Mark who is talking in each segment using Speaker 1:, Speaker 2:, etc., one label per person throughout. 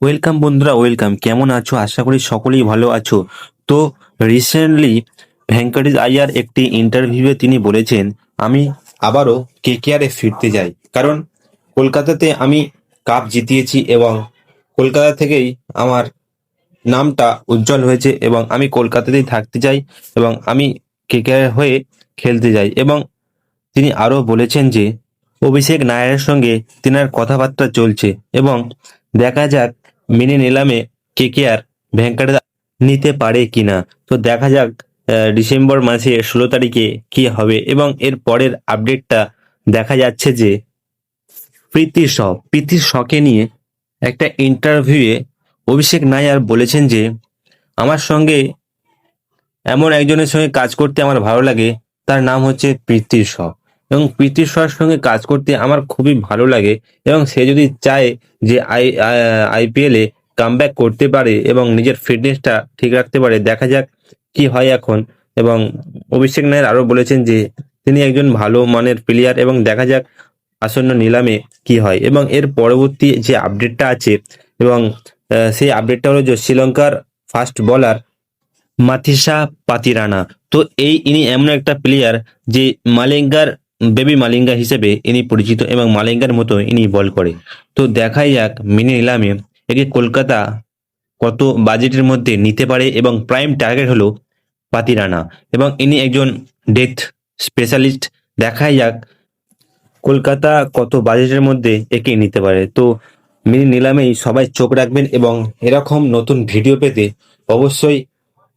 Speaker 1: Welcome বন্ধুরা welcome কেমন আছো? আশা করি সকলেই ভালো আছো। তো রিসেন্টলি ভেঙ্কটেশ আয়ার একটি ইন্টারভিউয়ে তিনি বলেছেন, আমি আবারও কেকেআরে ফিরতে যাই কারণ কলকাতাতে আমি কাপ জিতিয়েছি এবং কলকাতা থেকেই আমার নামটা উজ্জ্বল হয়েছে এবং আমি কলকাতাতেই থাকতে চাই এবং আমি কেকেআর হয়ে খেলতে যাই এবং তিনি আরও বলেছেন যে, অভিষেক নায়ারের সঙ্গে তেনার কথাবার্তা চলছে এবং দেখা যাক মিনি নিলামে কে কে আর ভেঙ্কটেশ নিতে পারে কিনা। তো দেখা যাক ডিসেম্বর মাসে ষোলো তারিখে কি হবে এবং এর পরের আপডেটটা দেখা যাচ্ছে যে প্রীতি শ প্রীতি শকে নিয়ে একটা ইন্টারভিউয়ে অভিষেক নায়ার বলেছেন যে, আমার সঙ্গে এমন একজনের সঙ্গে কাজ করতে আমার ভালো লাগে, তার নাম হচ্ছে প্রীতি শ এবং প্রীতি শর সঙ্গে কাজ করতে আমার খুবই ভালো লাগে এবং সে যদি চায় যে আই আইপিএল এ কাম করতে পারে এবং নিজের ফিটনেসটা ঠিক রাখতে পারে, দেখা যাক কি হয় এখন। এবং অভিষেক নায়ার আরও বলেছেন যে তিনি একজন ভালো মানের প্লেয়ার এবং দেখা যাক আসন্ন নিলামে কি হয়। এবং এর পরবর্তী যে আপডেটটা আছে এবং সেই আপডেটটা হলো যে শ্রীলঙ্কার ফাস্ট বলার মাথিসা পাতিরানা। তো এই ইনি এমন একটা প্লেয়ার যে মালিঙ্গার বেবি মালিঙ্গা হিসেবে ইনি পরিচিত এবং মালিঙ্গার মতো ইনি বল করে। তো দেখাই যাক, মিনি নিলামে একে কলকাতা কত বাজেটের মধ্যে নিতে পারে এবং প্রাইম টার্গেট হলো পাতিরানা এবং ইনি একজন ডেথ স্পেশালিস্ট দেখাই যাক, কলকাতা কত বাজেটের মধ্যে একে নিতে পারে। তো মিনি নিলামেই সবাই চোখ রাখবেন এবং এরকম নতুন ভিডিও পেতে অবশ্যই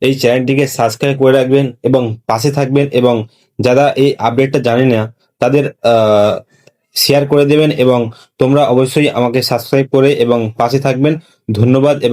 Speaker 1: এই চ্যানেলটিকে সাবস্ক্রাইব করে রাখবেন এবং পাশে থাকবেন এবং যারা এই আপডেটটা জানে না, তাদের শেয়ার করে দেবেন এবং তোমরা অবশ্যই আমাকে সাবস্ক্রাইব করে এবং পাশে থাকবেন। ধন্যবাদ এবং